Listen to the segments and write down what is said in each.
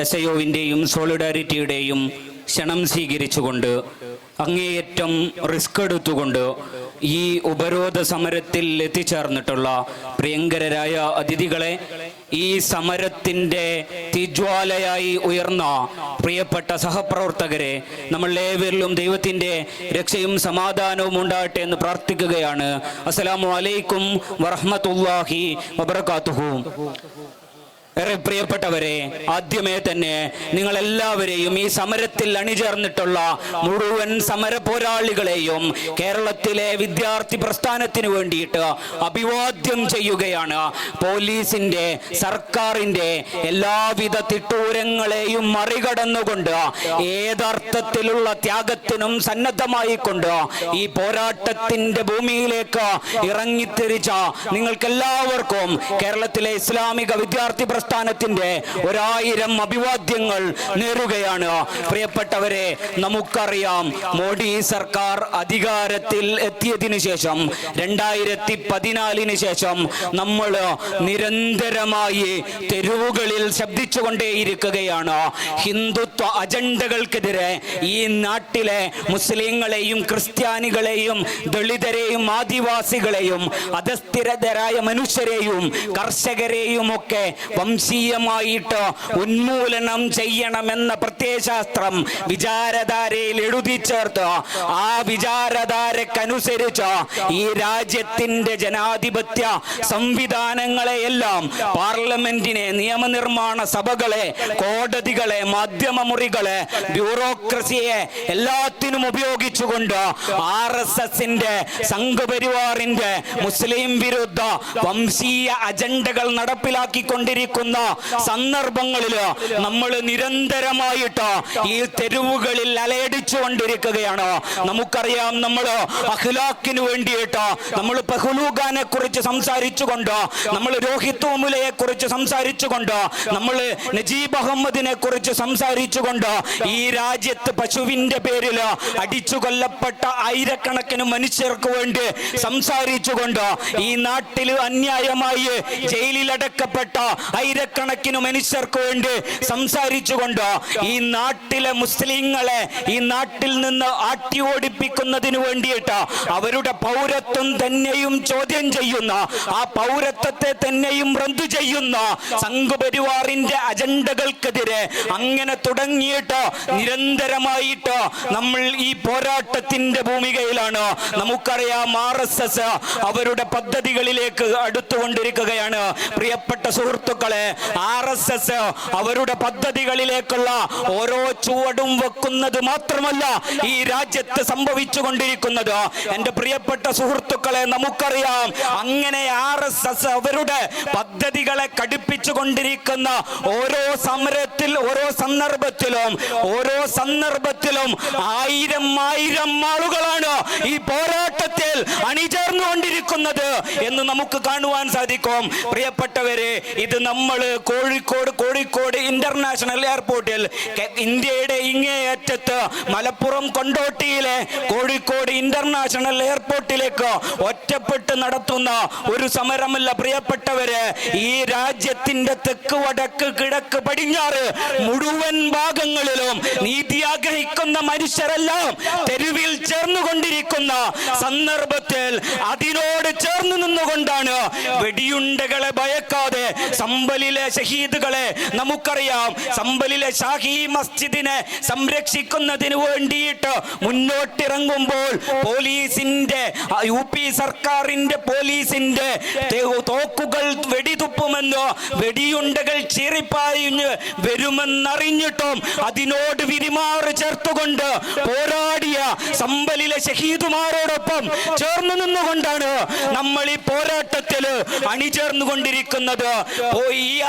S I ഒവിന്റെയും സോളിഡാരിറ്റിയുടെയും ക്ഷണം സ്വീകരിച്ചുകൊണ്ട് അങ്ങേയറ്റം റിസ്ക് എടുത്തുകൊണ്ട് ഈ ഉപരോധ സമരത്തിൽ എത്തിച്ചേർന്നിട്ടുള്ള പ്രിയങ്കരരായ അതിഥികളെ ഈ സമരത്തിന്റെ തിജ്വാലയായി ഉയർന്ന പ്രിയപ്പെട്ട സഹപ്രവർത്തകരെ നമ്മൾ ഏവരിലും ദൈവത്തിന്റെ രക്ഷയും സമാധാനവും ഉണ്ടാകട്ടെ എന്ന് പ്രാർത്ഥിക്കുകയാണ്. അസ്സലാമു അലൈക്കും വറഹ്മത്തുള്ളാഹി വബറകാതുഹു. പ്രിയപ്പെട്ടവരെ ആദ്യമേ തന്നെ നിങ്ങൾ എല്ലാവരെയും ഈ സമരത്തിൽ അണിചേർന്നിട്ടുള്ള മുഴുവൻ സമര പോരാളികളെയും കേരളത്തിലെ വിദ്യാർത്ഥി പ്രസ്ഥാനത്തിന് വേണ്ടിയിട്ട് അഭിവാദ്യം ചെയ്യുകയാണ്. പോലീസിന്റെ സർക്കാരിന്റെ എല്ലാവിധ തിട്ടൂരങ്ങളെയും മറികടന്നുകൊണ്ട് ഏതർത്ഥത്തിലുള്ള ത്യാഗത്തിനും സന്നദ്ധമായി കൊണ്ട് ഈ പോരാട്ടത്തിന്റെ ഭൂമിയിലേക്ക് ഇറങ്ങിത്തിരിച്ച നിങ്ങൾക്കെല്ലാവർക്കും കേരളത്തിലെ ഇസ്ലാമിക വിദ്യാർത്ഥി പ്രസ്ഥാനത്തിന്റെ ഒരായിരം അഭിവാദ്യങ്ങൾ നേരുകയാണ് പ്രിയപ്പെട്ടവരെ നമുക്കറിയാം മോഡി സർക്കാർ അധികാരത്തിൽ എത്തിയതിനു ശേഷം രണ്ടായിരത്തി പതിനാലിന് ശേഷം നമ്മൾ നിരന്തരമായി തെരുവുകളിൽ ശബ്ദിച്ചുകൊണ്ടേയിരിക്കുകയാണ്. ഹിന്ദുത്വ അജണ്ടകൾക്കെതിരെ ഈ നാട്ടിലെ മുസ്ലിങ്ങളെയും ക്രിസ്ത്യാനികളെയും ദളിതരെയും ആദിവാസികളെയും അധസ്ഥിരതരായ മനുഷ്യരെയും കർഷകരെയും ഒക്കെ വംശീയമായിട്ട് ഉന്മൂലനം ചെയ്യണമെന്ന പ്രത്യയശാസ്ത്രം വിചാരധാരയിൽ എഴുതി ചേർത്ത് ആ വിചാരധാരക്കനുസരിച്ച് ഈ രാജ്യത്തിന്റെ ജനാധിപത്യ സംവിധാനങ്ങളെയെല്ലാം പാർലമെന്റിനെ നിയമനിർമ്മാണ സഭകളെ കോടതികളെ മാധ്യമ മുറികളെ ബ്യൂറോക്രസിയെ എല്ലാത്തിനും ഉപയോഗിച്ചുകൊണ്ട് ആർ എസ് എസിന്റെ സംഘപരിവാറിന്റെ മുസ്ലിം വിരുദ്ധ വംശീയ അജണ്ടകൾ നടപ്പിലാക്കിക്കൊണ്ടിരിക്കുന്ന സന്ദർഭങ്ങളിൽ നമ്മൾ നിരന്തരമായിട്ട് ഈ തെരുവുകളിൽ അലയടിച്ചു കൊണ്ടിരിക്കുകയാണ്. നമുക്കറിയാം നമ്മൾ അഖിലാക്കിന് വേണ്ടിയിട്ട് നമ്മൾ പെഹ്ലൂഖാനെ കുറിച്ച് സംസാരിച്ചുകൊണ്ട് നമ്മൾ രോഹിത് ഓമുലയെ കുറിച്ച് സംസാരിച്ചുകൊണ്ട് നമ്മൾ നജീബ് അഹമ്മദിനെ കുറിച്ച് സംസാരിച്ചുകൊണ്ട് ഈ രാജ്യത്ത് പശുവിന്റെ പേരിൽ അടിച്ചു കൊല്ലപ്പെട്ട ആയിരക്കണക്കിന് മനുഷ്യർക്ക് വേണ്ടി സംസാരിച്ചുകൊണ്ട് ഈ നാട്ടിൽ അന്യായമായി ജയിലിലടക്കപ്പെട്ട ആയിരക്കണക്കിന് മനുഷ്യർക്ക് വേണ്ടി സംസാരിച്ചുകൊണ്ട് ഈ നാട്ടിലെ മുസ്ലിങ്ങളെ ഈ നാട്ടിൽ നിന്ന് ആട്ടി ഓടിപ്പിക്കുന്നതിന് വേണ്ടിയിട്ട് അവരുടെ പൗരത്വം തന്നെയും ചോദ്യം ചെയ്യുന്ന ആ പൗരത്വത്തെ തന്നെയും റദ്ദു ചെയ്യുന്ന സംഘപരിവാറിന്റെ അജണ്ടകൾക്കെതിരെ അങ്ങനെ തുടങ്ങിയിട്ട് നിരന്തരമായിട്ട് നമ്മൾ ഈ പോരാട്ടത്തിന്റെ ഭൂമികയിലാണ്. നമുക്കറിയാം ആർ എസ് എസ് അവരുടെ പദ്ധതികളിലേക്ക് അടുത്തുകൊണ്ടിരിക്കുകയാണ്. പ്രിയപ്പെട്ട സുഹൃത്തുക്കളെ ആർ എസ് എസ് അവരുടെ പദ്ധതികളിലേക്കുള്ള ഓരോ ചുവടും വെക്കുന്നത് മാത്രമല്ല ഈ രാജ്യത്ത് സംഭവിച്ചു കൊണ്ടിരിക്കുന്നത് എന്റെ പ്രിയപ്പെട്ട സുഹൃത്തുക്കളെ നമുക്കറിയാം അങ്ങനെ ആർ എസ് എസ് അവരുടെ പദ്ധതികളെ കടുപ്പിച്ചു കൊണ്ടിരിക്കുന്ന ഓരോ സമരത്തിൽ ഓരോ സന്ദർഭത്തിലും ഓരോ സന്ദർഭത്തിലും ആയിരം ആയിരം ആളുകളാണ് ഈ പോരാട്ടത്തിൽ അണിചേർന്നുകൊണ്ടിരിക്കുന്നത് എന്ന് നമുക്ക് കാണുവാൻ സാധിക്കും. പ്രിയപ്പെട്ടവരെ ഇത് നമ്മൾ കോഴിക്കോട് കോഴിക്കോട് ഇന്റർനാഷണൽ എയർപോർട്ടിൽ ഇന്ത്യയുടെ ഇങ്ങേയറ്റത്ത് മലപ്പുറം കൊണ്ടോട്ടിയിലെ കോഴിക്കോട് ഇന്റർനാഷണൽ എയർപോർട്ടിലേക്ക് ഒറ്റപ്പെട്ട് നടത്തുന്ന ഒരു സമരമല്ല. പ്രിയപ്പെട്ടവര് ഈ രാജ്യത്തിന്റെ തെക്ക് വടക്ക് കിഴക്ക് പടിഞ്ഞാറ് മുഴുവൻ ഭാഗങ്ങളിലും നീതി ആഗ്രഹിക്കുന്ന മനുഷ്യരെല്ലാം തെരുവിൽ ചേർന്നുകൊണ്ടിരിക്കുന്ന സന്ദർഭത്തിൽ അതിനോട് ചേർന്ന് നിന്നുകൊണ്ടാണ് വെടിയുണ്ടകളെ ഭയക്കാതെ സമ്പലിലെ ഷഹീദുകളെ നമുക്കറിയാം. സംബലിലെ ഷാഹി മസ്ജിദിനെ സംരക്ഷിക്കുന്നതിന് വേണ്ടിയിട്ട് മുന്നോട്ടിറങ്ങുമ്പോൾ പോലീസിന്റെ യു പി സർക്കാരിന്റെ പോലീസിന്റെ തോക്കുകൾ വെടിതുപ്പുമെന്നോ വെടിയുണ്ടകൾ ചീറിപ്പായിഞ്ഞ് വരുമെന്നറിഞ്ഞിട്ടും അതിനോട് വിരിമാറ് ചേർത്തുകൊണ്ട് പോരാടിയ സമ്പലിലെ ഷഹീദുമാരോടൊപ്പം ചേർന്ന് നിന്നുകൊണ്ടാണ് നമ്മൾ ഈ പോരാട്ടത്തിൽ അണിചേർന്നു കൊണ്ടിരിക്കുന്നത് ഓ, ഈ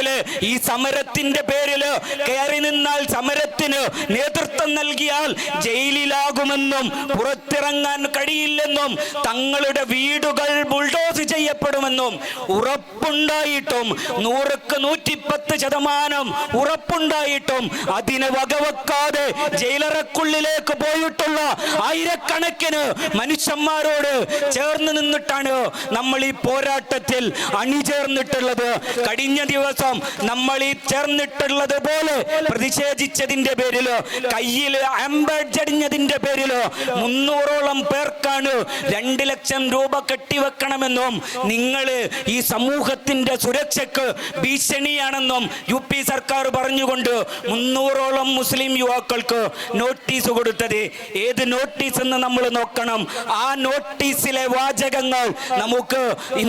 അർത്ഥത്തിൽ ഈ സമരത്തിന്റെ പേരിൽ കയറി നിന്നാൽ സമരത്തിന് നേതൃത്വം നൽകിയാൽ ജയിലിലാകുമെന്നും പുറത്തിറങ്ങാൻ കഴിയില്ലെന്നും തങ്ങളുടെ വീടുകൾ ബുൾഡോസ് ചെയ്യപ്പെടുമെന്നും ഉറപ്പുണ്ടായിട്ടും നൂറുക്ക് നൂറ്റിപ്പത്ത് ശതമാനം ഉറപ്പുണ്ടായിട്ടും അതിനെ വകവെക്കാതെ ജയിലറക്കുള്ളിലേക്ക് പോയിട്ടുള്ള ആയിരക്കണക്കിന് മനുഷ്യന്മാരോട് ചേർന്ന് നിന്നിട്ടാണ് നമ്മൾ ഈ പോരാട്ടത്തിൽ അണിചേർന്നിട്ടുള്ളത്. കഴിഞ്ഞ ദിവസം സമൂഹം നമ്മൾ ഈ ചേർന്നിട്ടുള്ളത് പോലെ പ്രതിഷേധിച്ചതിന്റെ പേരിലോ കയ്യിൽ അമ്പടിഞ്ഞതിന്റെ പേരിലോ മുന്നൂറോളം പേർക്കാണ് രണ്ട് ലക്ഷം രൂപ കെട്ടിവെക്കണമെന്നും നിങ്ങൾ ഈ സമൂഹത്തിന്റെ സുരക്ഷയ്ക്ക് ഭീഷണിയാണെന്നും യു പി സർക്കാർ പറഞ്ഞുകൊണ്ട് മുന്നൂറോളം മുസ്ലിം യുവാക്കൾക്ക് നോട്ടീസ് കൊടുത്തത്. ഏത് നോട്ടീസ് എന്ന് നമ്മൾ നോക്കണം? ആ നോട്ടീസിലെ വാചകങ്ങൾ നമുക്ക്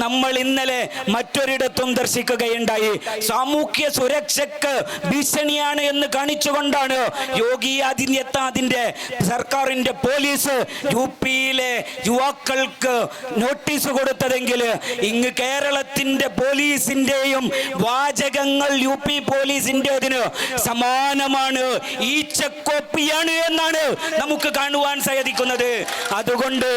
നമ്മൾ ഇന്നലെ മറ്റൊരിടത്തും ദർശിക്കുകയുണ്ടായി. സാമൂഹ്യ സുരക്ഷക്ക് ഭീഷണിയാണ് എന്ന് കാണിച്ചുകൊണ്ടാണ് യോഗി ആദിത്യനാഥിന്റെ സർക്കാരിന്റെ പോലീസ് യു പിയിലെ യുവാക്കൾക്ക് നോട്ടീസ് കൊടുത്തതെങ്കിൽ ഇങ്ങ് കേരളത്തിന്റെ പോലീസിന്റെയും വാചകങ്ങൾ യു പി പോലീസിന്റേതിന് സമാനമാണ് ഈച്ചക്കോപ്പിയാണ് എന്നാണ് നമുക്ക് കാണുവാൻ സാധിക്കുന്നത്. അതുകൊണ്ട്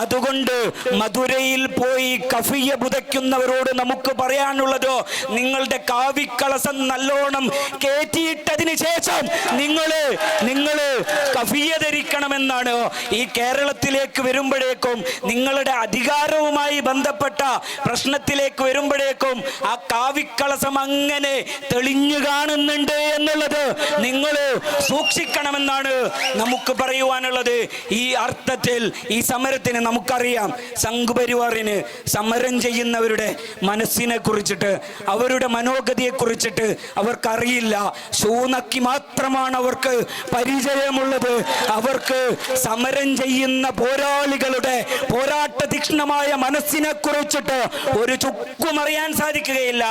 അതുകൊണ്ട് മധുരയിൽ പോയി കഫിയ പുതയ്ക്കുന്നവരോട് നമുക്ക് പറയാനുള്ളതോ നിങ്ങളുടെ കാവിക്കളസം നല്ലോണം കയറ്റിയിട്ടതിന് ശേഷം നിങ്ങൾ നിങ്ങൾ കഫിയ ധരിക്കണമെന്നാണ് ഈ കേരളത്തിലേക്ക് വരുമ്പോഴേക്കും നിങ്ങളുടെ അധികാരവുമായി ബന്ധപ്പെട്ട പ്രശ്നത്തിലേക്ക് വരുമ്പോഴേക്കും ആ കാവിക്കളസം അങ്ങനെ തെളിഞ്ഞു കാണുന്നുണ്ട് എന്നുള്ളത് നിങ്ങൾ സൂക്ഷിക്കണമെന്നാണ് നമുക്ക് പറയുവാനുള്ളത്. ഈ അർത്ഥത്തിൽ ഈ സമരത്തിന് നമുക്കറിയാം. സംഘപരിവാറിന് സമരം ചെയ്യുന്നവരുടെ മനസ്സിനെ കുറിച്ചിട്ട് അവരുടെ മനോഗതിയെ കുറിച്ചിട്ട് അവർക്കറിയില്ല. സൂനക്കി മാത്രമാണ് അവർക്ക് പരിചയമുള്ളത്. അവർക്ക് സമരം ചെയ്യുന്ന പോരാളികളുടെ പോരാട്ട തീക്ഷ്ണമായ മനസ്സിനെ കുറിച്ചിട്ട് ഒരു ചുക്കും അറിയാൻ സാധിക്കുകയില്ല.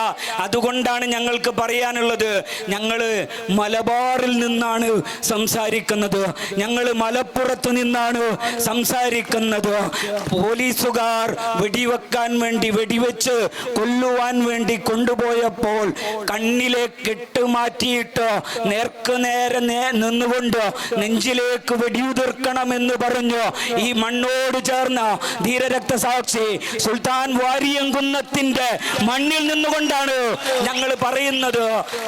അതുകൊണ്ടാണ് ഞങ്ങൾക്ക് പറയാനുള്ളത് ഞങ്ങൾ മലബാറിൽ നിന്നാണ് സംസാരിക്കുന്നത്. ഞങ്ങൾ മലപ്പുറത്ത് നിന്നാണ് സംസാരിക്കുന്നത്. പോലീസുകാർ വെടിവെക്കാൻ വേണ്ടി വെടിവെച്ച് കൊല്ലുവാൻ വേണ്ടി കൊണ്ടുപോയപ്പോൾ കണ്ണിലെ കെട്ട് മാറ്റിയിട്ട് നേർക്ക് നേരെ നേ- നിന്നുകൊണ്ട് നെഞ്ചിലേക്ക് വെടിയുതിർക്കണമെന്ന് പറഞ്ഞു. ഈ മണ്ണോട് ചേർന്ന ധീരരക്തസാക്ഷി സുൽത്താൻ വാരിയങ്കുന്നത്തിന്റെ മണ്ണിൽ നിന്നുകൊണ്ടാണ് ഞങ്ങൾ പറയുന്നത്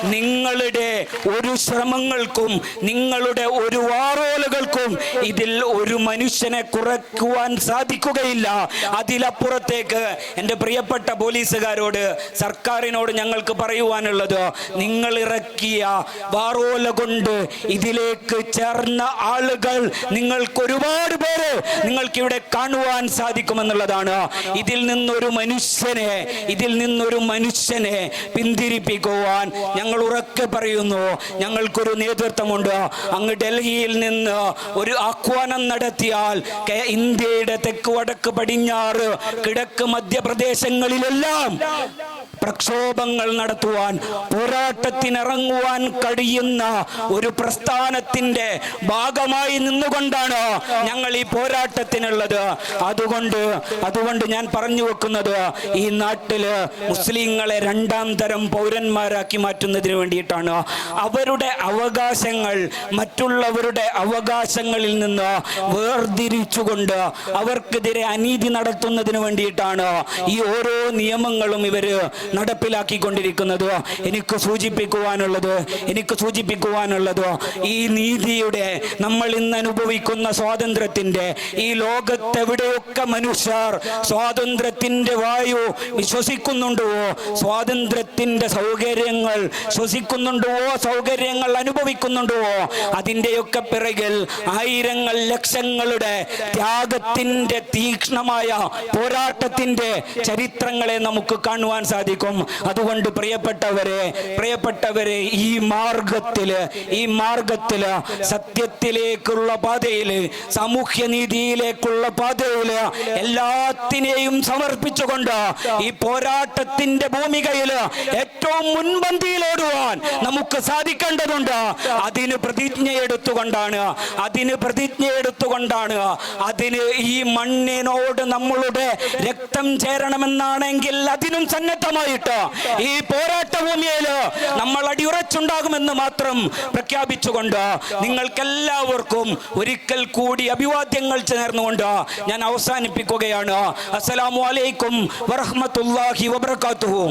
നിങ്ങളുടെ ഒരു ശ്രമങ്ങൾക്കും നിങ്ങളുടെ ഒരു വാറോലുകൾക്കും ഇതിൽ ഒരു മനുഷ്യനെ കുറയ്ക്കുവാൻ സാധിക്കുകയില്ല. അതിലപ്പുറത്തേക്ക് എന്റെ പ്രിയപ്പെട്ട പോലീസുകാരോട് സർക്കാരിനോട് ഞങ്ങൾക്ക് പറയുവാനുള്ളത്? നിങ്ങൾ ഇറക്കിയ വാറോല കൊണ്ട് ഇതിലേക്ക് ചേർന്ന ആളുകൾ നിങ്ങൾക്ക് ഒരുപാട് പേര് നിങ്ങൾക്ക് ഇവിടെ കാണുവാൻ സാധിക്കുമെന്നുള്ളതാണ്. ഇതിൽ നിന്നൊരു മനുഷ്യനെ ഇതിൽ നിന്നൊരു മനുഷ്യനെ പിന്തിരിപ്പിക്കുവാൻ ഞങ്ങൾ ഉറക്കെ പറയുന്നു. ഞങ്ങൾക്കൊരു നേതൃത്വമുണ്ട്. അങ്ങ് ഡൽഹിയിൽ നിന്ന് ഒരു ആഹ്വാനം നടത്തിയാൽ ഇന്ത്യയുടെ തെക്ക് വടക്ക് പടിഞ്ഞാറ് കിഴക്ക് മധ്യപ്രദേശങ്ങളിലെല്ലാം പ്രക്ഷോഭങ്ങൾ നടത്തുവാൻ പോരാട്ടത്തിനിറങ്ങുവാൻ കഴിയുന്ന ഒരു പ്രസ്ഥാനത്തിന്റെ ഭാഗമായി നിന്നുകൊണ്ടാണ് ഞങ്ങൾ ഈ പോരാട്ടത്തിനുള്ളത്? അതുകൊണ്ട് അതുകൊണ്ട് ഞാൻ പറഞ്ഞു വെക്കുന്നത് ഈ നാട്ടിൽ മുസ്ലിങ്ങളെ രണ്ടാം തരം പൗരന്മാരാക്കി മാറ്റുന്നതിന് വേണ്ടിയിട്ടാണ്. അവരുടെ അവകാശങ്ങൾ മറ്റുള്ളവരുടെ അവകാശങ്ങളിൽ നിന്ന് വേർതിരിച്ചുകൊണ്ട് അവർക്കെതിരെ അനീതി നടത്തുന്നതിന് വേണ്ടിയിട്ടാണ് ഈ ഓരോ നിയമങ്ങളും ഇവർ നടപ്പിലാക്കിക്കൊണ്ടിരിക്കുന്നത് എനിക്ക് സൂചിപ്പിക്കുവാനുള്ളത് എനിക്ക് സൂചിപ്പിക്കുവാനുള്ളതോ ഈ നീതിയുടെ നമ്മൾ ഇന്ന് അനുഭവിക്കുന്ന സ്വാതന്ത്ര്യത്തിന്റെ ഈ ലോകത്തെവിടെയൊക്കെ മനുഷ്യർ സ്വാതന്ത്ര്യത്തിന്റെ വായു വിശ്വസിക്കുന്നുണ്ടോ സ്വാതന്ത്ര്യത്തിന്റെ സൗകര്യങ്ങൾ ശ്വസിക്കുന്നുണ്ടോ സൗകര്യങ്ങൾ അനുഭവിക്കുന്നുണ്ടോ അതിന്റെയൊക്കെ പിറകിൽ ആയിരങ്ങൾ ലക്ഷങ്ങളുടെ ത്യാഗത്തിന്റെ തീക്ഷ്ണമായ പോരാട്ടത്തിന്റെ ചരിത്രങ്ങളെ നമുക്ക് കാണുവാൻ സാധിക്കും. അതുകൊണ്ട് പ്രിയപ്പെട്ടവരെ പ്രിയപ്പെട്ടവരെ ഈ മാർഗത്തിൽ ഈ മാർഗത്തിൽ സത്യത്തിലേക്കുള്ള പാതയിൽ സാമൂഹ്യ നീതിയിലേക്കുള്ള പാതയിൽ എല്ലാത്തിനെയും സമർപ്പിച്ചുകൊണ്ട് ഈ പോരാട്ടത്തിന്റെ ഭൂമികയിൽ ഏറ്റവും മുൻപന്തിയിലോടുവാൻ നമുക്ക് സാധിക്കേണ്ടതുണ്ട്. അതിന് പ്രതിജ്ഞയെടുത്തുകൊണ്ടാണ് അതിന് പ്രതിജ്ഞയെടുത്തുകൊണ്ടാണ് അതിന് ഈ മണ്ണിനോട് നമ്മളുടെ രക്തം ചേരണമെന്നാണെങ്കിൽ അതിനും സന്നദ്ധമായിട്ട് ഈ പോരാട്ട ഭൂമിയിൽ നമ്മൾ അടിയുറച്ചുണ്ടാകുമെന്ന് മാത്രം പ്രഖ്യാപിച്ചുകൊണ്ട് നിങ്ങൾക്കെല്ലാവർക്കും ഒരിക്കൽ കൂടി അഭിവാദ്യങ്ങൾ ചേർന്നുകൊണ്ട് ഞാൻ അവസാനിപ്പിക്കുകയാണ്. അസ്സലാമു അലൈക്കും വറഹ്മത്തുള്ളാഹി വബർക്കാത്തുഹു